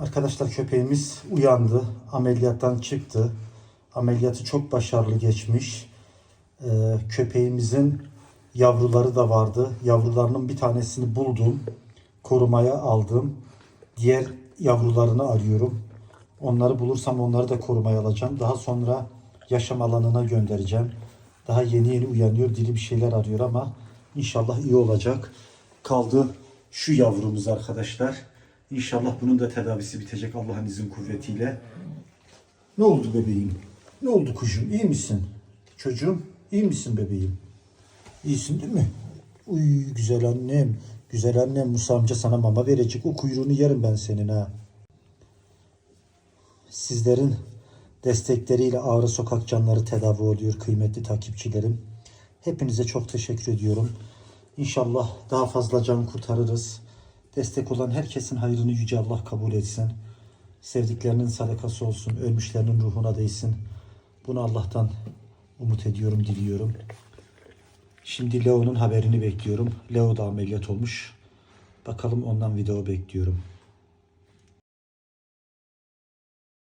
Arkadaşlar köpeğimiz uyandı. Ameliyattan çıktı. Ameliyatı çok başarılı geçmiş. Ee, köpeğimizin yavruları da vardı. Yavrularının bir tanesini buldum. Korumaya aldım. Diğer yavrularını arıyorum. Onları bulursam onları da korumaya alacağım. Daha sonra yaşam alanına göndereceğim. Daha yeni yeni uyanıyor. Dili bir şeyler arıyor ama inşallah iyi olacak. Kaldı şu yavrumuz arkadaşlar. İnşallah bunun da tedavisi bitecek Allah'ın izin kuvvetiyle. Ne oldu bebeğim? Ne oldu kuşum? İyi misin? Çocuğum iyi misin bebeğim? İyisin değil mi? Uy güzel annem. Güzel annem Musa amca sana mama verecek. O kuyruğunu yerim ben senin ha. Sizlerin destekleriyle Ağrı Sokak Canları tedavi oluyor kıymetli takipçilerim. Hepinize çok teşekkür ediyorum. İnşallah daha fazla can kurtarırız. Destek olan herkesin hayrını yüce Allah kabul etsin. Sevdiklerinin sadakası olsun, ölmüşlerinin ruhuna değsin. Bunu Allah'tan umut ediyorum, diliyorum. Şimdi Leo'nun haberini bekliyorum. Leo da ameliyat olmuş. Bakalım ondan video bekliyorum.